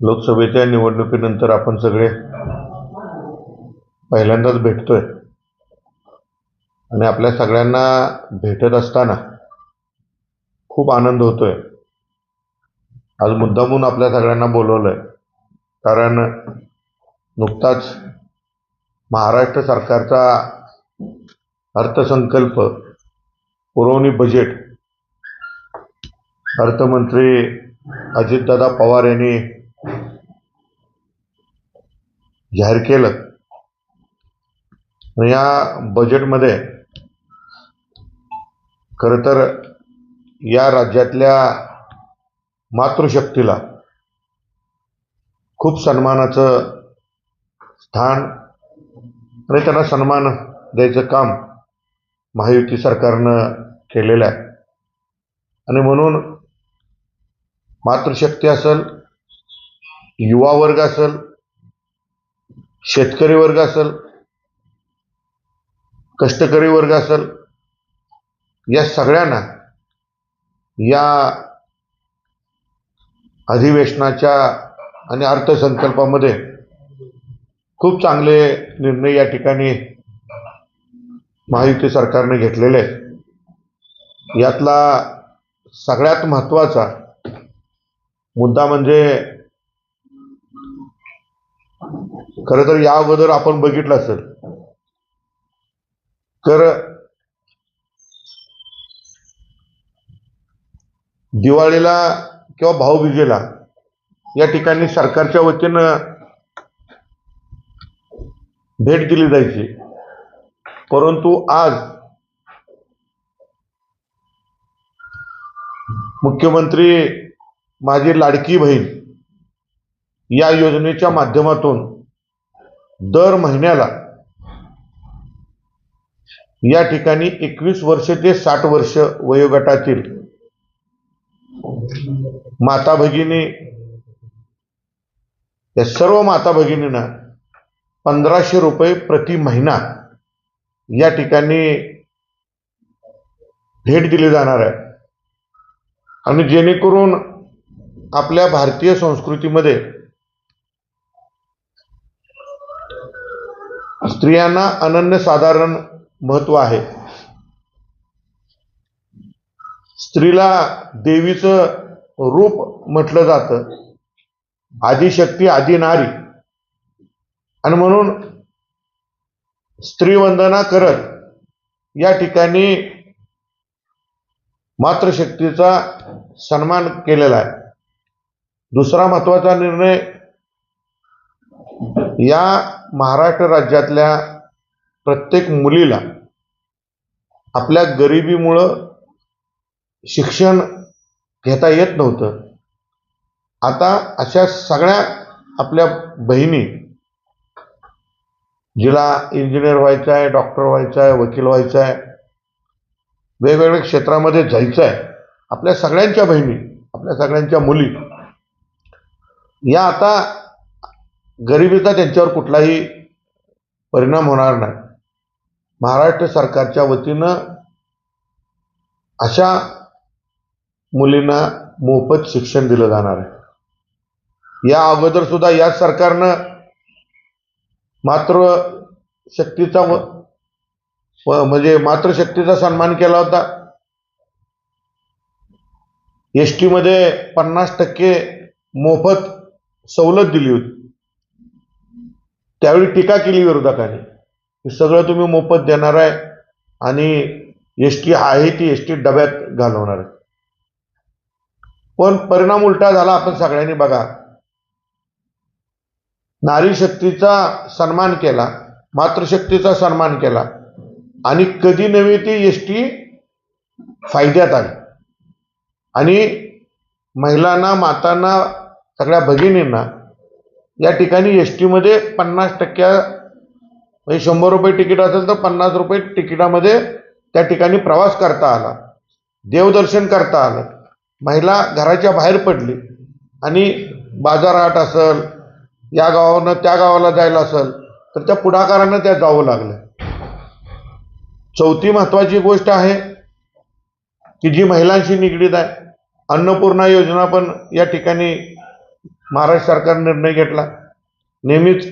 लोकसभेच्या निवडणुकीनंतर आपण सगळे पहिल्यांदाच भेटतोय. आणि आपल्या सगळ्यांना भेटत असताना खूप आनंद होतोय. आज मुद्दामून आपल्या सगळ्यांना बोलवलंय. कारण नुकताच महाराष्ट्र सरकारचा अर्थसंकल्प पुरवणी बजेट अर्थमंत्री अजितदादा पवार यांनी जाहीर केलं. आणि या बजेटमध्ये खरं तर या राज्यातल्या मातृशक्तीला खूप सन्मानाचं स्थान आणि त्यांना सन्मान द्यायचं काम महायुती सरकारनं केलेलं आहे. आणि म्हणून मातृशक्ती असेल युवा वर्ग असेल शेतकरी वर्ग असेल कष्टकरी वर्ग असेल या सगळ्यांना या अधिवेशनाच्या आणि अर्थसंकल्पामध्ये खूप चांगले निर्णय या ठिकाणी महायुती सरकारने घेतलेले. यातला सगळ्यात महत्त्वाचा मुद्दा म्हणजे खरं तर या अगोदर आपण बघितलं असेल. तर दिवाळीला किंवा भाऊबीजेला या ठिकाणी सरकारच्या वतीनं भेट दिली जायची. परंतु आज मुख्यमंत्री माझी लाडकी बहीण या योजनेच्या माध्यमातून दर महिन्याला. या ठिकाणी एकवीस वर्ष ते साठ वर्ष वयोगटातील माता भगिनी या सर्व माता भगिनींना पंधराशे रुपये प्रति महिना या ठिकाणी भेट दिली जाणार आहे. आणि जेणेकरून आपल्या भारतीय संस्कृतीमध्ये स्त्रियांना अनन्यसाधारण महत्त्व आहे. स्त्रीला देवीचं रूप म्हटलं जातं. आदिशक्ती आदी नारी आणि म्हणून स्त्रीवंदना करत या ठिकाणी मातृशक्तीचा सन्मान केलेला आहे. दुसरा महत्त्वाचा निर्णय या महाराष्ट्र राज्यातल्या प्रत्येक मुलीला आपल्या गरिबीमुळं शिक्षण घेता येत नव्हतं. आता अशा सगळ्या आपल्या बहिणी जिला इंजिनियर व्हायचं आहे डॉक्टर व्हायचं आहे वकील व्हायचं आहे वेगवेगळ्या क्षेत्रामध्ये जायचं आहे आपल्या सगळ्यांच्या बहिणी आपल्या सगळ्यांच्या मुली या आता गरिबीचा त्यांच्यावर कुठलाही परिणाम होणार नाही. महाराष्ट्र सरकारच्या वतीनं अशा मुलींना मोफत शिक्षण दिलं जाणार आहे. या अगोदर सुद्धा या सरकारनं मात्र शक्तीचा म्हणजे मातृशक्तीचा सन्मान केला होता. एस टीमध्ये पन्नास टक्के मोफत सवलत दिली होती. त्यावेळी टीका केली विरोधकांनी. की सगळं तुम्ही मोफत देणार आहे आणि एस टी आहे ती एस टी डब्यात घालवणार आहे. पण परिणाम उलटा झाला आपण सगळ्यांनी बघा. नारी शक्तीचा सन्मान केला मातृशक्तीचा सन्मान केला आणि कधी नव्हे ती एस टी फायद्यात आली. आणि महिलांना मातांना सगळ्या भगिनींना या ठिकाणी एस टीमध्ये पन्नास टक्क्या म्हणजे शंभर रुपये तिकीट असेल तर पन्नास रुपये तिकिटामध्ये त्या ठिकाणी प्रवास करता आला. देवदर्शन करता आलं. महिला घराच्या बाहेर पडली. आणि बाजारहाट असेल या गावानं त्या गावाला जायला असेल तर त्या पुढाकारानं त्या जावं लागलं चौथी महत्वाची गोष्ट आहे की जी महिलांशी निगडीत आहे अन्नपूर्णा योजना पण या ठिकाणी महाराष्ट्र सरकारने निर्णय घेतला. नेहमीच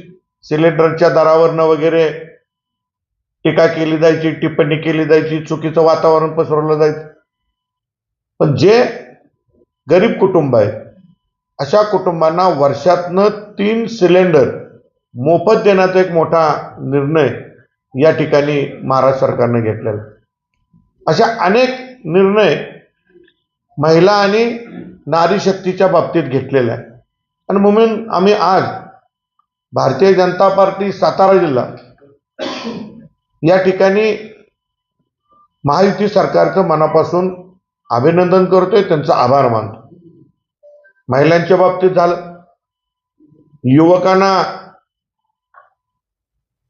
सिलेंडरच्या दरावरनं वगैरे टीका केली जायची टिप्पणी केली जायची चुकीचं वातावरण पसरवलं जायचं. पण जे गरीब कुटुंब आहे अशा कुटुंबांना वर्षातनं तीन सिलेंडर मोफत देण्याचा एक मोठा निर्णय या ठिकाणी महाराष्ट्र सरकारने घेतलेला अशा अनेक निर्णय महिला आणि नारी शक्तीच्या बाबतीत घेतलेल्या आहे आणि म्हणून आम्ही आज भारतीय जनता पार्टी सातारा जिल्हा या ठिकाणी महायुती सरकारचं मनापासून अभिनंदन करतोय त्यांचा आभार मानतो. महिलांच्या बाबतीत झालं. युवकांना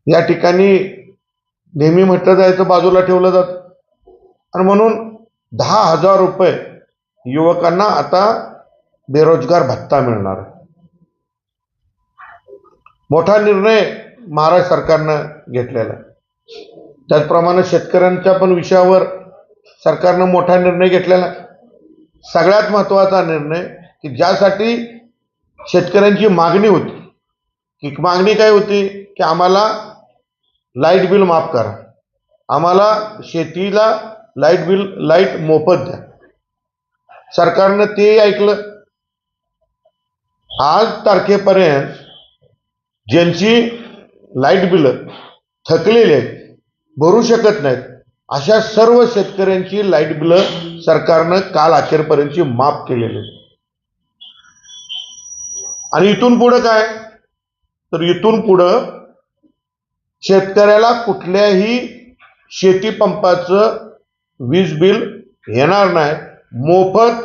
या ठिकाणी नेहमी म्हटलं जायचं बाजूला ठेवलं जातं. आणि म्हणून दहा हजार रुपये युवकांना आता बेरोजगार भत्ता मिळणार आहे. मोठा निर्णय महाराष्ट्र सरकारनं घेतलेला त्याचप्रमाणे शेतकऱ्यांच्या पण विषयावर सरकारनं मोठा निर्णय घेतलेला सगळ्यात महत्त्वाचा निर्णय की ज्यासाठी शेतकऱ्यांची मागणी होती. की मागणी काय होती? की आम्हाला लाइट बिल माफ करा. आम्हाला शेतीला लाइट बिल लाइट मोफत द्या. सरकारनं तेही ऐकलं. आज तारखेपर्यंत ज्यांची लाइट बिलं थकलेली आहेत भरू शकत नाहीत अशा सर्व शेतकऱ्यांची लाइट बिलं सरकारनं काल अखेरपर्यंतची माफ केलेली आहेत. आणि इथून पुढं काय? तर इथून पुढं शेतकऱ्याला कुठल्याही शेती पंपाचं वीज बिल येणार नाही. मोफत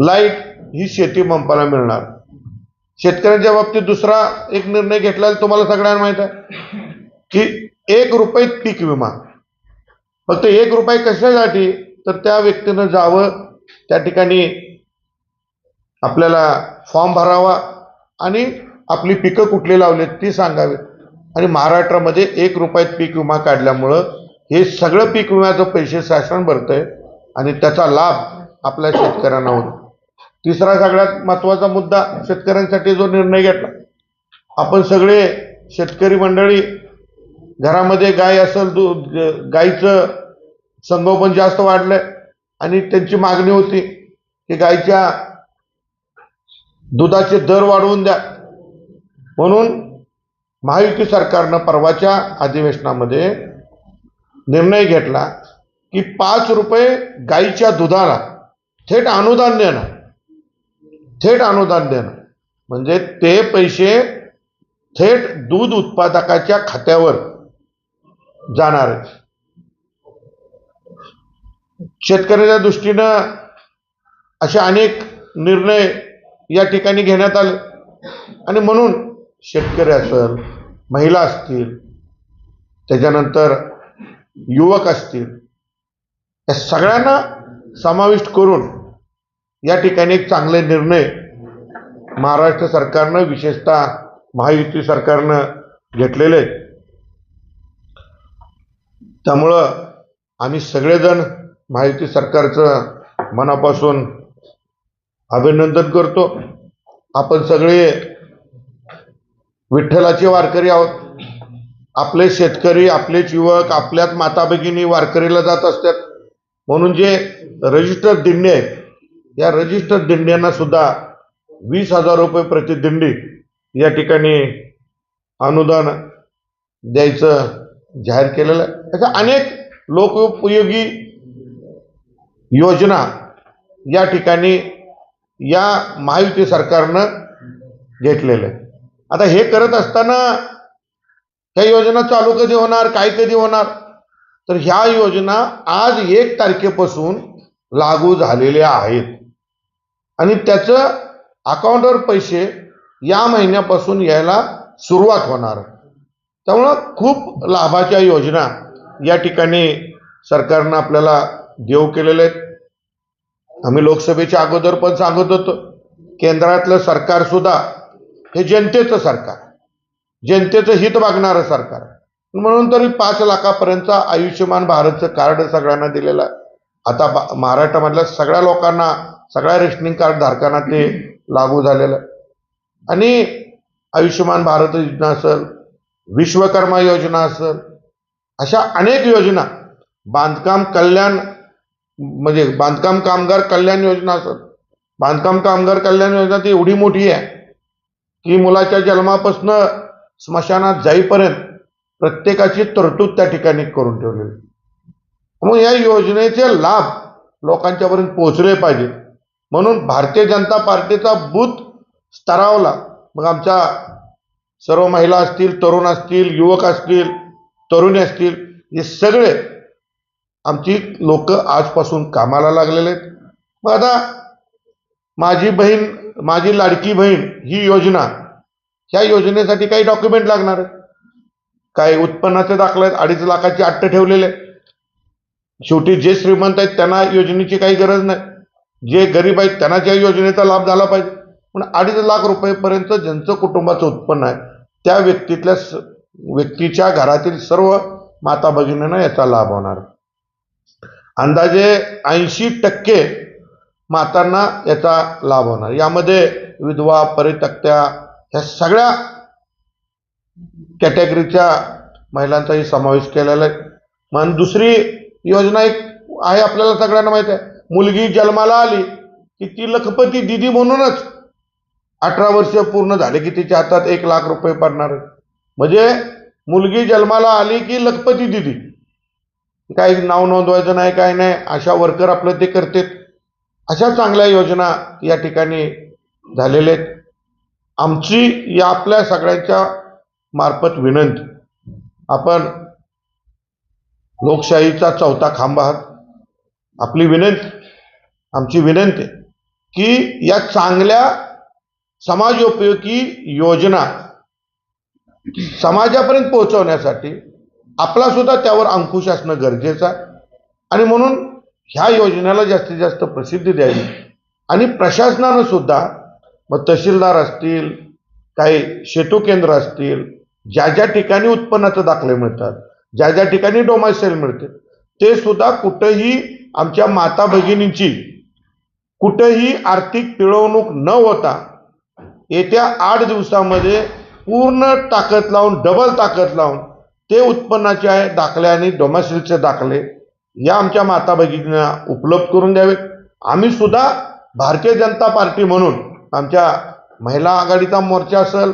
लाइट ही शेती पंपाला मिळणार. शेतकऱ्यांच्या बाबतीत दुसरा एक निर्णय घेतला तुम्हाला सगळ्यांना माहीत आहे की एक रुपये पीक विमा. फक्त एक रुपये कशासाठी? तर त्या व्यक्तीनं जावं त्या ठिकाणी आपल्याला फॉर्म भरावा आणि आपली पिकं कुठली लावलेत ती सांगावीत. आणि महाराष्ट्रामध्ये एक रुपयात पीक विमा काढल्यामुळं हे सगळं पीक विम्याचं पैसे शासन भरतंय आणि त्याचा लाभ आपल्या शेतकऱ्यांना होतो. तिसरा सगळ्यात महत्त्वाचा मुद्दा शेतकऱ्यांसाठी जो निर्णय घेतला. आपण सगळे शेतकरी मंडळी घरामध्ये गाय असेल दूध गाईचं संगोपन जास्त वाढलंय आणि त्यांची मागणी होती की गायच्या दुधाचे दर वाढवून द्या. म्हणून महायुती सरकारनं परवाच्या अधिवेशनामध्ये निर्णय घेतला की पाच रुपये गाईच्या दुधाला थेट अनुदान देणं. थेट अनुदान देणं. म्हणजे ते पैसे थेट दूध उत्पादकाच्या खात्यावर जाणार शेतकऱ्याच्या दृष्टीनं असे अनेक निर्णय या ठिकाणी घेण्यात आले. आणि म्हणून शेतकरी असेल महिला असतील त्याच्यानंतर युवक असतील या सगळ्यांना समाविष्ट करून या ठिकाणी एक चांगले निर्णय महाराष्ट्र सरकारनं विशेषतः महायुती सरकारनं घेतलेले आहेत. त्यामुळं आम्ही सगळेजण महायुती सरकारचं मनापासून अभिनंदन करतो. आपण सगळे विठ्ठलाचे वारकरी आहोत. आपले शेतकरी आपलेच युवक आपल्याच माता भगिनी वारकरीला जात असतात. म्हणून जे रजिस्टर दिंडे आहेत या रजिस्टर दिंड्यांना सुद्धा वीस हजार रुपये प्रति दिंडी या ठिकाणी अनुदान द्यायचं जाहीर केलेलं आहे. अशा अनेक लोकोपयोगी योजना या ठिकाणी या महायुती सरकारनं घेतलेलं आहे. आता हे करत असताना त्या योजना चालू कधी होणार काय कधी होणार? तर ह्या योजना आज एक तारखेपासून लागू झालेल्या आहेत. आणि त्याचं अकाउंटवर पैसे या महिन्यापासून यायला सुरुवात होणार. त्यामुळं खूप लाभाच्या योजना या ठिकाणी सरकारनं आपल्याला देऊ केलेले आहेत. आम्ही लोकसभेच्या अगोदर पण सांगत होतो केंद्रातलं सरकारसुद्धा हे जनतेचं सरकार जनतेचं हित बघणारं सरकार. म्हणून तरी पाच लाखापर्यंतचा आयुष्यमान भारतचं कार्ड सगळ्यांना दिलेलं आहे. आता बा- महाराष्ट्रामधल्या सगळ्या लोकांना सगळ्या रेशनिंग कार्ड धारकांना ते लागू झालेलं आहे. आणि आयुष्यमान भारत योजना असेल विश्वकर्मा योजना असेल अशा अनेक योजना बांधकाम कल्याण म्हणजे बांधकाम कामगार कल्याण योजना असेल. बांधकाम कामगार कल्याण योजना ती एवढी मोठी आहे की मुलाच्या जन्मापासून स्मशानात जाईपर्यंत प्रत्येकाची तरतूद त्या ठिकाणी करून ठेवलेली मग या योजनेचे लाभ लोकांच्यापर्यंत पोहोचले पाहिजे म्हणून भारतीय जनता पार्टीचा बूथ स्तरावला मग आमच्या सर्व महिला असतील तरुण असतील युवक असतील तरुणी असतील हे सगळे आमची लोक आजपासून कामाला लागलेले आहेत. मग आता माझी बहीण माझी लाडकी बहीण ही योजना ह्या योजनेसाठी काही डॉक्युमेंट लागणार आहे काही उत्पन्नाचे दाखले आहेत अडीच लाखाची अट्ट ठेवलेले आहेत. शेवटी जे श्रीमंत आहेत त्यांना योजनेची काही गरज नाही. जे गरीब आहेत त्यांना त्या योजनेचा लाभ झाला पाहिजे. पण अडीच लाख रुपयेपर्यंत ज्यांचं कुटुंबाचं उत्पन्न आहे त्या व्यक्तीतल्या स- व्यक्तीच्या घरातील सर्व माता भगिनींना याचा लाभ होणार. अंदाजे ऐंशी टक्के मातांना याचा लाभ होणार. यामध्ये विधवा परित्यक्त्या ह्या सगळ्या कॅटेगरीच्या महिलांचाही समावेश केलेला आहे. मग दुसरी योजना एक आहे आपल्याला सगळ्यांना माहिती आहे. मुलगी जन्माला आली की ती लखपती दिदी म्हणूनच अठरा वर्ष पूर्ण झाले की तिच्या हातात एक लाख रुपये पडणार म्हणजे मुलगी जन्माला आली की लखपती दिदी. काही नाव नोंदवायचं नाही काय नाही. अशा वर्कर आपलं ते करतात. अशा चांगल्या योजना या ठिकाणी झालेल्या आहेत. आमची या आपल्या सगळ्यांच्या मार्फत विनंती. आपण लोकशाहीचा चौथा खांब आहात. आपली विनंती आमची विनंती की या चांगल्या समाजोपयोगी योजना समाजापर्यंत पोहोचवण्यासाठी आपला सुद्धा त्यावर अंकुश असणं गरजेचं आहे. आणि म्हणून ह्या योजनेला जास्तीत जास्त प्रसिद्धी द्यावी. आणि प्रशासनानं सुद्धा मग तहसीलदार असतील काही शेतू केंद्र असतील ज्या ज्या ठिकाणी उत्पन्नाचे दाखले मिळतात ज्या ज्या ठिकाणी डोमायसेल मिळते ते सुद्धा कुठंही आमच्या माता भगिनींची कुठंही आर्थिक पिळवणूक न होता येत्या आठ दिवसामध्ये पूर्ण ताकद लावून डबल ताकद लावून ते उत्पन्नाचे आहे दाखले आणि डोमॅसिलचे दाखले या आमच्या माता भगिनींना उपलब्ध करून द्यावेत. आम्ही सुद्धा भारतीय जनता पार्टी म्हणून आमच्या महिला आघाडीचा मोर्चा असेल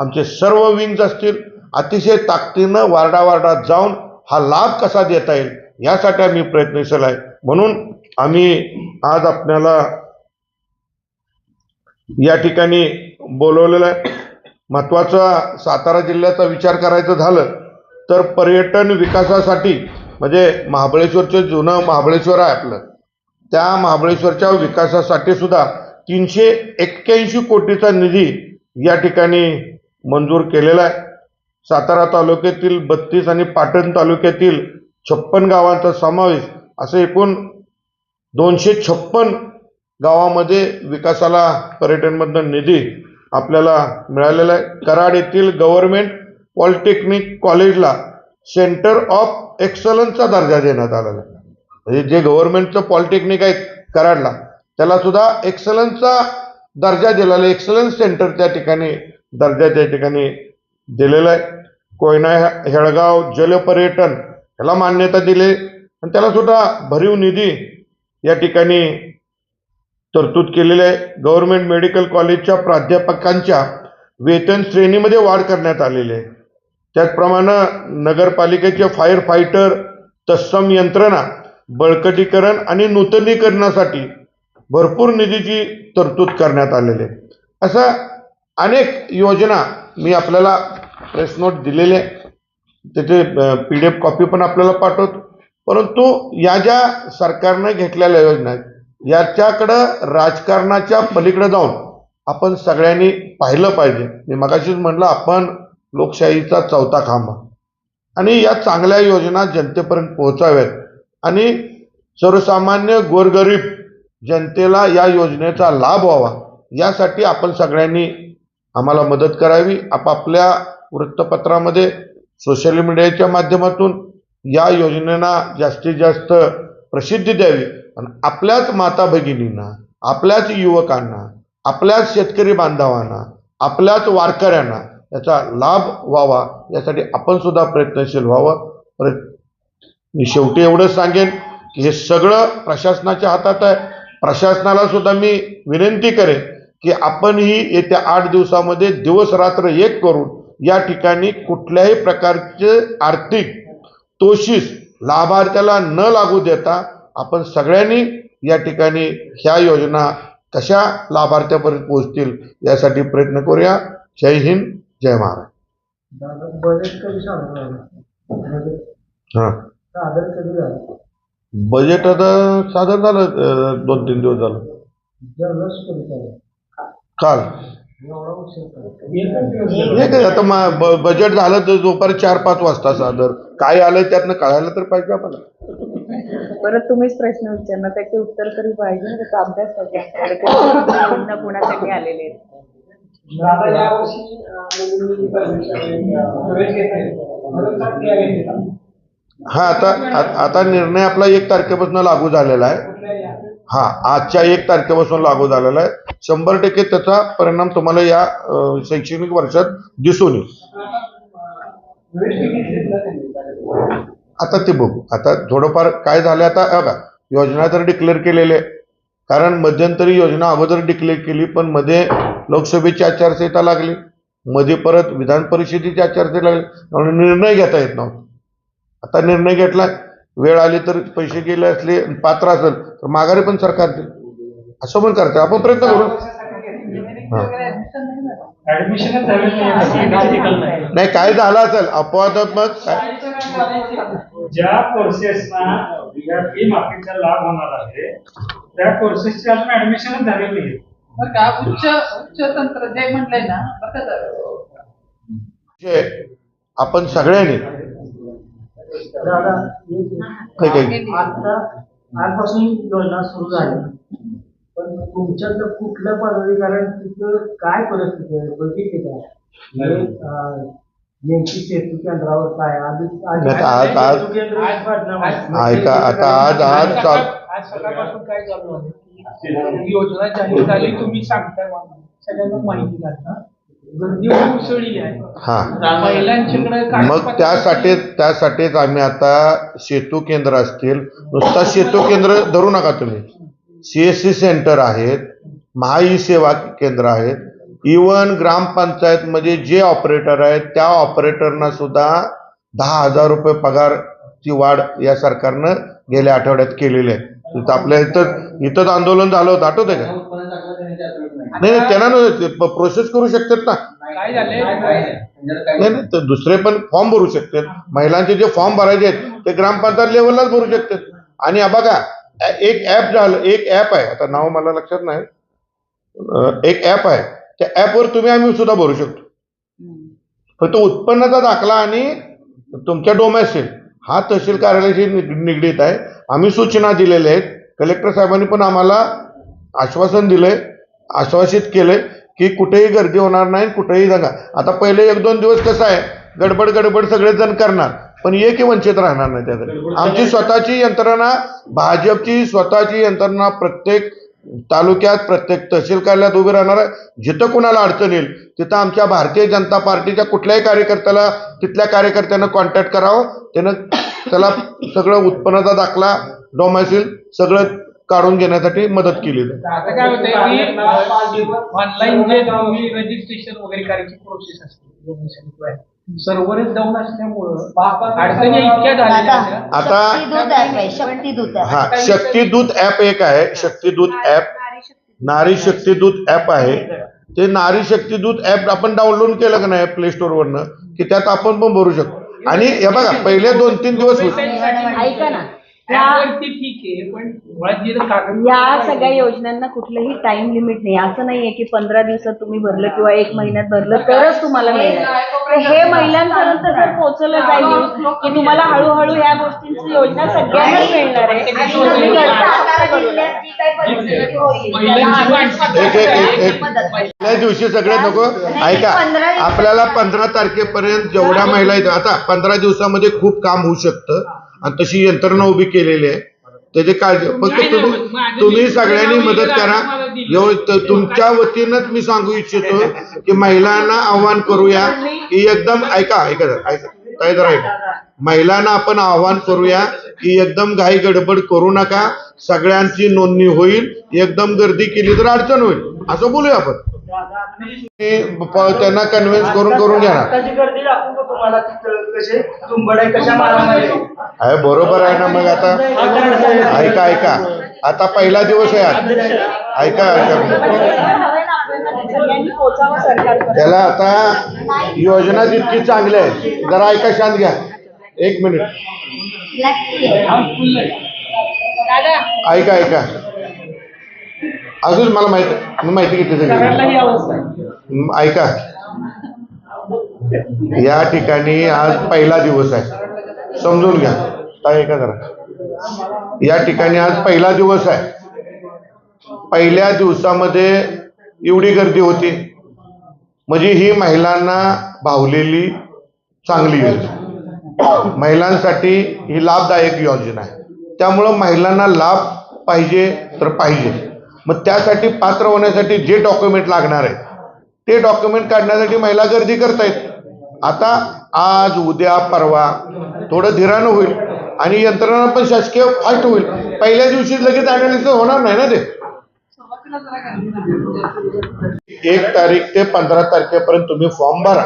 आमचे सर्व विंग्ज असतील अतिशय ताकदीनं वार्डावार्डात जाऊन हा लाभ कसा देता येईल यासाठी आम्ही प्रयत्नशील आहे. म्हणून आम्ही आज आपल्याला या ठिकाणी बोलवलेलं आहे. महत्त्वाचा सातारा जिल्ह्याचा विचार करायचं झालं तर पर्यटन विकासासाठी म्हणजे महाबळेश्वरचं जुनं महाबळेश्वर आहे आपलं. त्या महाबळेश्वरच्या विकासासाठी सुद्धा तीनशे एक्क्याऐंशी कोटीचा निधी या ठिकाणी मंजूर केलेला आहे. सातारा तालुक्यातील बत्तीस आणि पाटण तालुक्यातील छप्पन गावांचा समावेश असं एकूण दोनशे छप्पन गावामध्ये विकासाला पर्यटनमधनं निधी आपल्याला मिळालेला आहे. कराड येथील गव्हर्नमेंट पॉलिटेक्निक कॉलेजला सेंटर ऑफ एक्सलन्सचा दर्जा देण्यात आलेला आहे. म्हणजे जे गव्हर्नमेंटचं पॉलिटेक्निक आहे कराडला त्याला सुद्धा एक्सलन्सचा दर्जा दिलेला आहे. एक्सलन्स सेंटर त्या ठिकाणी दर्जा त्या ठिकाणी दिलेला आहे. कोयना हेळगाव जलपर्यटन ह्याला मान्यता दिली आणि त्याला सुद्धा भरीव निधी या ठिकाणी तरतूद केलेली आहे. गव्हर्नमेंट मेडिकल कॉलेजच्या प्राध्यापकांच्या वेतन श्रेणीमध्ये वाढ करण्यात आलेली आहे. त्याचप्रमाणे नगरपालिकेचे फायर फायटर तत्सम यंत्रणा बळकटीकरण आणि नूतनीकरणासाठी भरपूर निधीची तरतूद करण्यात आलेली आहे. अशा अनेक योजना मी आपल्याला प्रेस नोट दिलेले आहे. त्याचे पी डी एफ कॉपी पण आपल्याला पाठवतो. परंतु या ज्या सरकारनं घेतलेल्या योजना आहेत याच्याकडं राजकारणाच्या पलीकडे जाऊन आपण सगळ्यांनी पाहिलं पाहिजे. मी मगाशीच म्हटलं आपण लोकशाहीचा चौथा खांब. आणि या चांगल्या योजना जनतेपर्यंत पोहोचाव्यात. आणि सर्वसामान्य गोरगरीब जनतेला या योजनेचा लाभ व्हावा यासाठी आपण सगळ्यांनी आम्हाला मदत करावी. आपापल्या वृत्तपत्रामध्ये सोशल मीडियाच्या माध्यमातून या योजनेना जास्तीत जास्त प्रसिद्धी द्यावी. आणि आपल्याच माता भगिनींना आपल्याच युवकांना आपल्याच शेतकरी बांधवांना आपल्याच वारकऱ्यांना याचा लाभ व्हावा. यासाठी आपण सुद्धा प्रयत्नशील व्हावं. प्र मी शेवटी एवढंच सांगेन की हे सगळं प्रशासनाच्या हातात आहे. प्रशासनाला सुद्धा मी विनंती करेन की आपणही येत्या आठ दिवसामध्ये दिवस रात्र एक करून या ठिकाणी कुठल्याही प्रकारचे आर्थिक तोशीस लाभार्थ्याला न लागू देता आपण सगळ्यांनी या ठिकाणी ह्या योजना कशा लाभार्थ्यापर्यंत पोहोचतील यासाठी प्रयत्न करूया. जय हिंद जय बजेट हां. बजेट आता सादर झालं दोन तीन दिवस झालं. काल. एवढा उशीर का? हे काय आता मा- ब- बजेट झालं तर दुपारी चार पाच वाजता सादर काय आलं त्यातनं कळायला तर पाहिजे आपल्याला परत तुम्हीच प्रश्न विचारणार त्याचे उत्तर तरी पाहिजे ना त्याचा अभ्यास कोणत्या योजना कोणासाठी आलेले आहेत यावर्षी प्रवेश घेत नाही म्हणून आहे. हा आता आ- आता निर्णय आपला एक तारखेपासून लागू झालेला आहे? हा आजच्या एक तारखेपासून लागू झालेला आहे. शंभर टक्के त्याचा परिणाम तुम्हाला या शैक्षणिक वर्षात दिसून येईल. आता ते बघू. आता थोडंफार काय झालं आता बघा योजना तर डिक्लेअर केलेले कारण मध्यंतरी योजना अगोदर डिक्लेअर केली पण मध्ये लोकसभेची आचारसंहिता लागली. मध्ये परत विधान परिषदेची आचारसंहिता लागली. त्यामुळे निर्णय घेता येत नव्हता. आता निर्णय घेतला वेळ आली तर पैसे गेले असले पात्र असेल तर माघारी पण सरकार देईल. असं पण करते. आपण प्रयत्न करू. हा. झालं नाही. नाही. काय झालं असेल? अपवादात्मक काय? ज्या कोर्सेसना माफीचा लाभ होणार आहे त्या कोर्सेसची अजून ऍडमिशनच झालेली नाही. बरं का? उच्च उच्च तंत्रज्ञान म्हटलंय ना बरं का जरा. जे आपण सगळ्यांनी आजपासून योजना सुरू झाली. पण तुमच्यातलं कुठलं पदाधिकारी तिथं काय परिस्थिती आहे? बघितली का? हे, अं, यांची सेतू केंद्रावर काय? आज- आता आज आज सकाळपासून काय चालू आहे? की ही योजना जाहीर झाली तुम्ही सांगताय. सगळ्यांना माहिती झाली हा. मग त्यासाठी त्यासाठीच आम्ही आता सेतू केंद्र असतील नुसता सेतू केंद्र धरू नका तुम्ही. सीएससी सेंटर आहेत महा ई सेवा केंद्र आहेत इवन ग्रामपंचायतमध्ये जे ऑपरेटर आहेत त्या ऑपरेटरना सुद्धा दहा हजार रुपये पगारची वाढ या सरकारनं गेल्या आठवड्यात केलेली आहे. आपल्या इथं इथंच आंदोलन झालं होतं आठवतंय का? नाही नाही त्यांना प्रोसेस करू शकतात ना. काय नाही नाही तर दुसरे पण फॉर्म भरू शकतात. महिलांचे जे फॉर्म भरायचे आहेत ते ग्रामपंचायत लेवललाच भरू शकतात. आणि बघा एक ऍप झालं एक ऍप आहे. आता नाव मला लक्षात नाही. एक ऍप आहे. त्या ऍपवर तुम्ही आम्ही सुद्धा भरू शकतो. फक्त उत्पन्नाचा दाखला आणि तुमच्या डोमॅसेल हा तहसील कार्यालयाशी निग- निगडीत आहे. आम्ही सूचना दिलेल्या आहेत. कलेक्टर साहेबांनी पण आम्हाला आश्वासन दिलंय. आश्वासित केलंय की कुठेही गर्दी होणार नाही कुठेही दंगा. आता पहिले एक दोन दिवस कसं आहे गडबड गडबड सगळेच जण करणार पण एकही वंचित राहणार नाही त्यासाठी आमची स्वतःची यंत्रणा भाजपची स्वतःची यंत्रणा प्रत्येक तालुक्यात प्रत्येक तहसील कार्यालयात उभी राहणार आहे. जिथं कुणाला अडचण येईल तिथं आमच्या भारतीय जनता पार्टीच्या कुठल्याही कार्यकर्त्याला तिथल्या कार्यकर्त्यानं कॉन्टॅक्ट करावं. त्यानं त्याला सगळं उत्पन्नाचा दाखला डोमॅसिल सगळं काढून घेण्यासाठी मदत केली जाईल आता काय होतंय की ऑनलाईन जे तुम्ही रजिस्ट्रेशन वगैरे करायची प्रोसेस असते सर्व्हरच डाऊन असल्यामुळं अडचणी इतक्या आहेत. आता शक्तिदूत आहे हा शक्तिदूत ऍप एक आहे शक्तिदूत ऍप नारी शक्तिदूत ऍप आहे. ते नारी शक्तिदूत ऍप आपण डाउनलोड केलं का नाही प्ले स्टोर वरनं की त्यात आपण पण भरू शकतो. आणि हे बघा पहिले दोन तीन दिवस ऐका ना. त्यावरती ठीक आहे पण मुळात जे कागद या सगळ्या योजनांना कुठलंही टाइम लिमिट नाही. असं नाहीये की पंधरा दिवसात तुम्ही भरलं किंवा एक महिन्यात भरलं तरच तुम्हाला मिळणार. तर हे महिलांपर्यंत जर पोहोचवलं जाईल की तुम्हाला हळूहळू या गोष्टींची योजना सगळ्यांनाच मिळणार आहे. पहिल्या दिवशी सगळे नको. ऐका. आपल्याला पंधरा तारखेपर्यंत जेवढ्या महिला आहेत आता पंधरा दिवसामध्ये खूप काम होऊ शकतं. आणि तशी यंत्रणा उभी केलेली आहे. त्याची काळजी फक्त तुम्ही तुम्ही सगळ्यांनी मदत करा. तुमच्या वतीनंच मी सांगू इच्छितो की महिलांना आव्हान करूया की एकदम ऐका ऐका जरा, ऐका. काय जरा ऐका. महिलांना आपण आव्हान करूया की एकदम घाई गडबड करू नका. सगळ्यांची नोंदणी होईल. एकदम गर्दी केली तर अडचण होईल. असं बोलूया आपण. त्यांना कन्व्हिन्स करून करून घेणार. आहे बरोबर आहे ना मग आता. ऐका ऐका. आता पहिला दिवस आहे आज. ऐका ऐका. त्याला आता योजना जितकी चांगली आहे जरा ऐका शांत घ्या. एक मिनिट. ऐका ऐका. अजून मला माहिती माहिती आहे म, ऐका. या ठिकाणी आज पहिला दिवस आहे. समजून घ्या. काय ऐका जरा. या ठिकाणी आज पहिला दिवस आहे. पहिल्या दिवसामध्ये एवढी गर्दी होती. म्हणजे ही महिलांना भावलेली चांगली योजना. महिलांसाठी ही लाभदायक योजना आहे. त्यामुळं महिलांना लाभ पाहिजे तर पाहिजे. मग त्यासाठी पात्र होण्यासाठी जे डॉक्युमेंट लागणार आहे ते डॉक्युमेंट काढण्यासाठी महिला गर्दी करतायत. आता आज उद्या परवा थोडं धीरानं होईल आणि यंत्रणा पण शासकीय फास्ट होईल. पहिल्या दिवशी लगेच अनालिसिस होणार नाही ना ते? एक तारीख ते पंधरा तारखेपर्यंत तुम्ही फॉर्म भरा.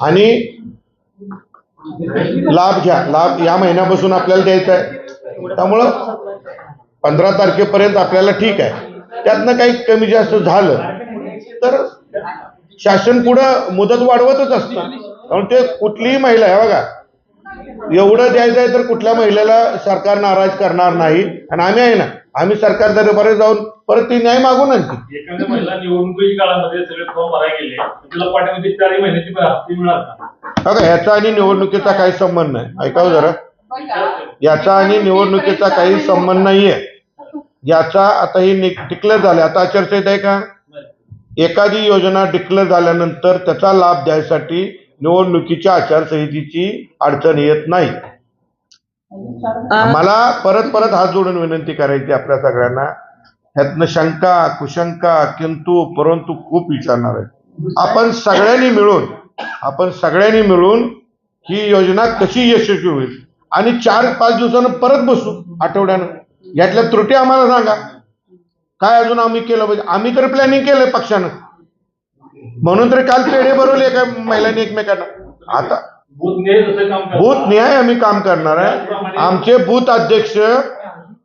आणि लाभ घ्या. लाभ या महिन्यापासून आपल्याला द्यायचा आहे. त्यामुळं पंधरा तारखेपर्यंत आपल्याला ठीक आहे. त्यातनं काही कमी जास्त झालं तर शासन पुढं मुदत वाढवतच असतं. कारण ते कुठलीही महिला आहे बघा एवढं द्यायचं आहे तर कुठल्या महिलेला सरकार नाराज करणार नाही. आणि आम्ही आहे ना आम्ही सरकार दरबारी जाऊन परत ती न्याय मागून का बघा ह्याचा आणि निवडणुकीचा काही संबंध नाही. ऐकावं जरा. याचा आणि निवडणुकीचा काही संबंध नाहीये. याचा आता ही डिक्लेअर झाले. आता आचारसंहिता आहे का? एखादी योजना डिक्लेअर झाल्यानंतर त्याचा लाभ द्यायसाठी निवडणुकीच्या आचारसंहितेची अडचण येत नाही. मला परत परत हात जोडून विनंती करायची आपल्या सगळ्यांना. ह्यातनं शंका कुशंका किंतु परंतु खूप विचारणार आहे. आपण सगळ्यांनी मिळून आपण सगळ्यांनी मिळून ही योजना कशी यशस्वी होईल? आणि चार पाच दिवसानं परत बसू आठवड्यानं. यातल्या त्रुटी आम्हाला सांगा. काय अजून आम्ही केलं पाहिजे? आम्ही तर प्लॅनिंग केलंय पक्षानं. म्हणून तर काल पेढे भरवले एका महिलांनी एकमेकांना. आता बूथ न्याय आम्ही काम करणार आहे. आमचे बूथ अध्यक्ष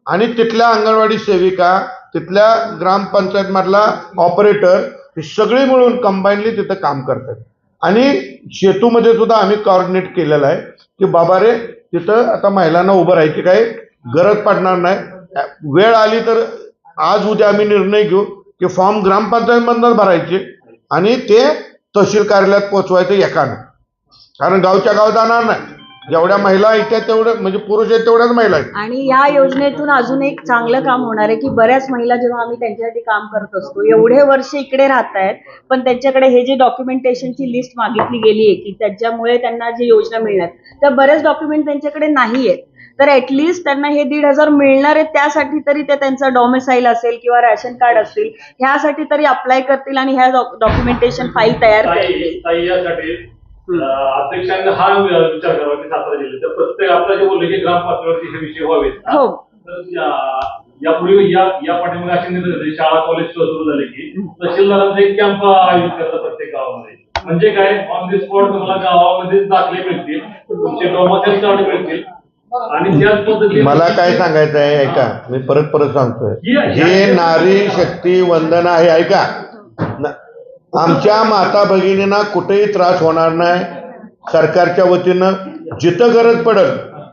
आणि तिथल्या अंगणवाडी सेविका तिथल्या ग्रामपंचायत मधला ऑपरेटर हे सगळे मिळून कंबाईनली तिथं काम करतात. आणि शेतूमध्ये सुद्धा आम्ही कॉर्डिनेट केलेलं आहे की बाबा रे तिथं आता महिलांना उभं राहायची काही गरज पडणार नाही. वेळ आली तर आज उद्या आम्ही निर्णय घेऊ की फॉर्म ग्रामपंचायतमधूनच भरायचे आणि ते तहसील कार्यालयात पोहोचवायचं एकानं. कारण गावच्या गाव जाणार नाही. जेवढ्या महिला येतात तेवढ्या म्हणजे पुरुष आहेत तेवढ्याच महिला आहेत. आणि या योजनेतून अजून एक चांगलं काम होणार आहे की बऱ्याच महिला जेव्हा आम्ही त्यांच्यासाठी काम करत असतो एवढे वर्ष इकडे राहत आहेत पण त्यांच्याकडे हे जे डॉक्युमेंटेशनची लिस्ट मागितली गेली आहे की त्याच्यामुळे त्यांना जी योजना मिळणार त्या बरेच डॉक्युमेंट त्यांच्याकडे नाही आहेत. तर ऍटलिस्ट त्यांना हे दीड हजार मिळणार आहेत त्यासाठी तरी ते त्यांचं डॉमिसाईल असेल किंवा रॅशन कार्ड असेल ह्यासाठी तरी अप्लाय करतील आणि ह्या डॉक्युमेंटेशन फाईल तयार करतील. अध्यक्षांनी हा विचार करावा की सातारा जिल्ह्यात तर प्रत्येक आपलं जे बोलले की ग्राम पातळीवरती हे विषय व्हावेत. हो. यापूर्वी या या पाठीमागे असे निर्णय झाले शाळा कॉलेज सुरू झाले की तहसीलदारांचा एक कॅम्प आयोजित करतात प्रत्येक गावामध्ये. म्हणजे काय? ऑन दी स्पॉट तुम्हाला गावामध्ये दाखले मिळतील. तुमचे डोमासेल कार्ड मिळतील. आणि त्याच पद्धतीने मला काय सांगायचं आहे ऐका. मी परत परत सांगतोय. हे नारी शक्ती वंदन आहे ऐका. आमच्या माता भगिनींना कुठेही त्रास होणार नाही. सरकारच्या वतीनं जिथं गरज पडेल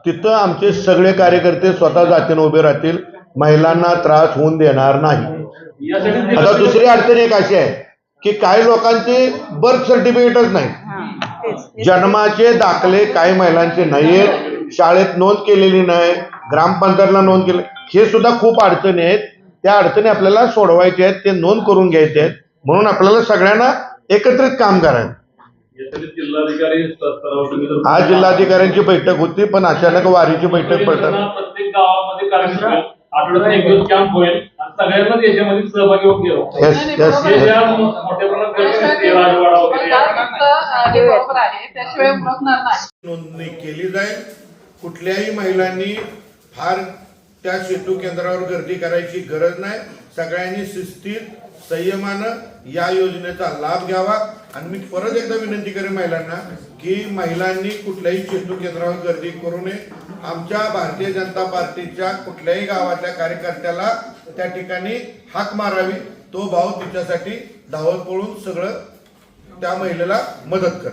तिथं आमचे सगळे कार्यकर्ते स्वतः जातीनं उभे राहतील. महिलांना त्रास होऊन देणार नाही. आता दुसरी अडचण एक अशी आहे की काही लोकांचे बर्थ सर्टिफिकेटच नाही. जन्माचे दाखले काही महिलांचे नाहीयेत. शाळेत नोंद केलेली नाही ग्रामपंचायतला नोंद केली. हे सुद्धा खूप अडचणी आहेत. त्या अडचणी आपल्याला सोडवायच्या आहेत ते नोंद करून घ्यायचे आहेत. म्हणून आपल्याला सगळ्यांना एकत्रित काम करायचं. आज जिल्हाधिकाऱ्यांची बैठक होती पण अचानक वारीची बैठक पडतात. हे नोंदणी केली जाईल. कुठल्याही महिलांनी फार त्या सेतू केंद्रावर गर्दी करायची गरज नाही. सगळ्यांनी शिस्तीत संयमानं या योजनेचा लाभ घ्यावा. आणि मी परत एकदा विनंती करेन महिलांना की महिलांनी कुठल्याही सेतू केंद्रावर गर्दी करू नये. आमच्या भारतीय जनता पार्टीच्या कुठल्याही गावातल्या कार्यकर्त्याला त्या ठिकाणी हाक मारावी. तो भाऊ तिच्यासाठी धावत पळून सगळं त्या महिलेला मदत कर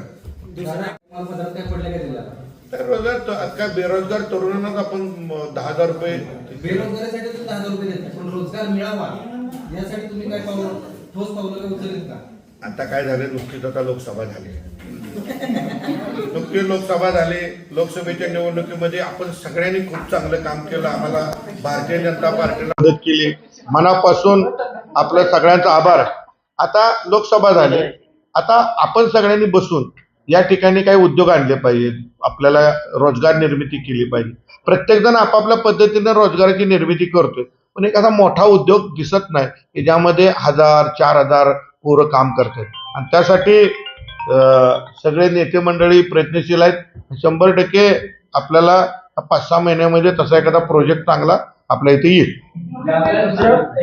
रोजगार काय बेरोजगार तरुणांनाच आपण दहा हजार रुपये बेरोजगारीसाठी तुम्ही दहा हजार रुपये देता पण रोजगार मिळावा यासाठी तुम्ही काय पावलं ठोस पावलं काय उचलत का आता काय झाले नुकतीच आता लोकसभा झाली नुकतीच लोकसभा झाली लोकसभेच्या निवडणुकीमध्ये आपण सगळ्यांनी खूप चांगलं काम केलं आम्हाला भारतीय जनता पार्टीला मदत केली मनापासून आपलं सगळ्यांचा आभार आता लोकसभा झाली आता आपण सगळ्यांनी बसून या ठिकाणी काही उद्योग आणले पाहिजेत. आपल्याला रोजगार निर्मिती केली पाहिजे. प्रत्येकजण आपापल्या पद्धतीने रोजगाराची निर्मिती करतोय. पण एक असा मोठा उद्योग दिसत नाही की ज्यामध्ये हजार चार हजार पोरं काम करतात आणि त्यासाठी सगळे नेते मंडळी प्रयत्नशील आहेत. शंभर टक्के आपल्याला पाच सहा महिन्यामध्ये तसा एखादा प्रोजेक्ट चांगला आपल्या इथे येईल.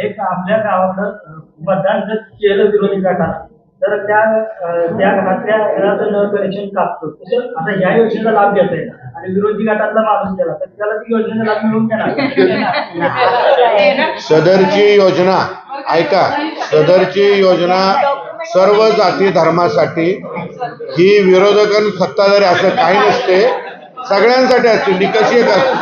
एक आपल्या गावाकडं मतदान जर केलं विरोधी गटाला. तर त्या त्या घरातल्या घराचं नळ कनेक्शन कापतो. आता या योजनेचा लाभ घेता येईल आणि विरोधी गटातला माणूस गेला तर त्याला ती योजनेचा लाभ मिळून देणार सदरची योजना ऐका सदरची योजना सर्व जाती धर्मासाठी ही विरोधकन सत्ताधारी असं काही नसते सगळ्यांसाठी असते निकषी एक असते?